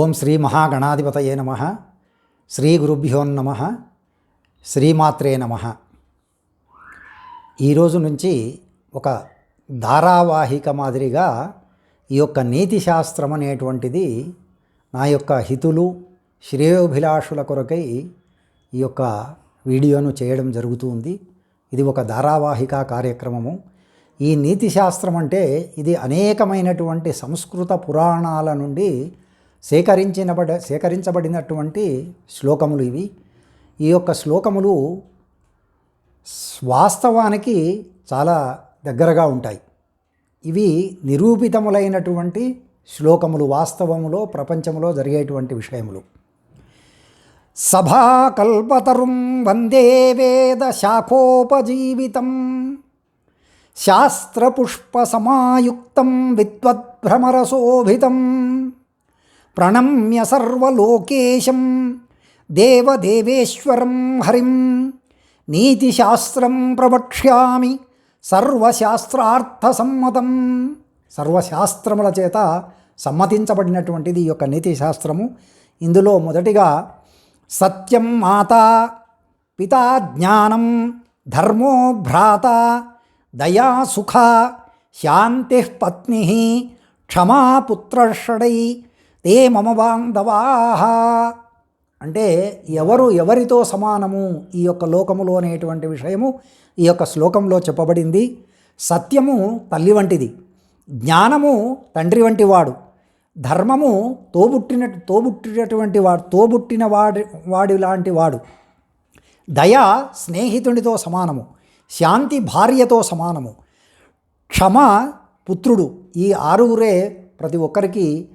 ఓం శ్రీ మహాగణాధిపతయే నమ. శ్రీ గురుభ్యోన్నమ శ్రీమాత్రే నమ. ఈరోజు నుంచి ఒక ధారావాహిక మాదిరిగా ఈ యొక్క నీతి శాస్త్రం అనేటువంటిది నా యొక్క హితులు శ్రేయోభిలాషుల కొరకై ఈ యొక్క వీడియోను చేయడం జరుగుతుంది. ఇది ఒక ధారావాహిక కార్యక్రమము. ఈ నీతి శాస్త్రం అంటే ఇది అనేకమైనటువంటి సంస్కృత పురాణాల నుండి సేకరించినబడ సేకరించబడినటువంటి శ్లోకములు ఇవి. ఈ యొక్క శ్లోకములు వాస్తవానికి చాలా దగ్గరగా ఉంటాయి. ఇవి నిరూపితములైనటువంటి శ్లోకములు వాస్తవములో ప్రపంచంలో జరిగేటువంటి విషయములు. సభాకల్పతరుం వందే వేద శాఖోపజీవితం శాస్త్రపుష్పసమాయుక్తం విద్వద్భ్రమరశోభితం. ప్రణమ్య సర్వలోకేశం దేవదేవేశ్వరం హరిం. నీతిశాస్త్రం ప్రవక్ష్యామి సర్వశాస్త్రార్థసమ్మతం. సర్వశాస్త్రముల చేత సమ్మతించబడినటువంటిది ఈ యొక్క నీతిశాస్త్రము. ఇందులో మొదటిగా సత్యం మాత పితా జ్ఞానం ధర్మో భ్రాత దయా సుఖ శాంతి పత్ని క్షమాపుత్రషడై తే మమ బాంధవా. అంటే ఎవరు ఎవరితో సమానము ఈ యొక్క లోకములో అనేటువంటి విషయము ఈ యొక్క శ్లోకంలో చెప్పబడింది. సత్యము తల్లి వంటిది జ్ఞానము తండ్రి వంటి వాడు ధర్మము తోబుట్టిన తోబుట్టినటువంటి వాడు తోబుట్టిన వాడి వాడి లాంటి వాడు. దయ స్నేహితునితో సమానము శాంతి భార్యతో సమానము క్షమ పుత్రుడు ఈ ఆరుగురే ప్రతి ఒక్కరికి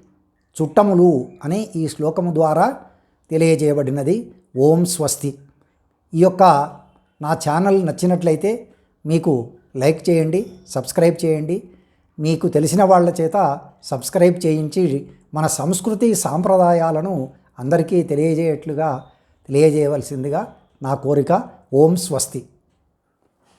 చుట్టములు అని ఈ శ్లోకము ద్వారా తెలియజేయబడినది. ఓం స్వస్తి. ఈ యొక్క నా ఛానల్ నచ్చినట్లయితే మీకు లైక్ చేయండి సబ్స్క్రైబ్ చేయండి. మీకు తెలిసిన వాళ్ళ చేత సబ్స్క్రైబ్ చేయించి మన సంస్కృతి సాంప్రదాయాలను అందరికీ తెలియజేయట్లుగా తెలియజేయవలసిందిగా నా కోరిక. ఓం స్వస్తి.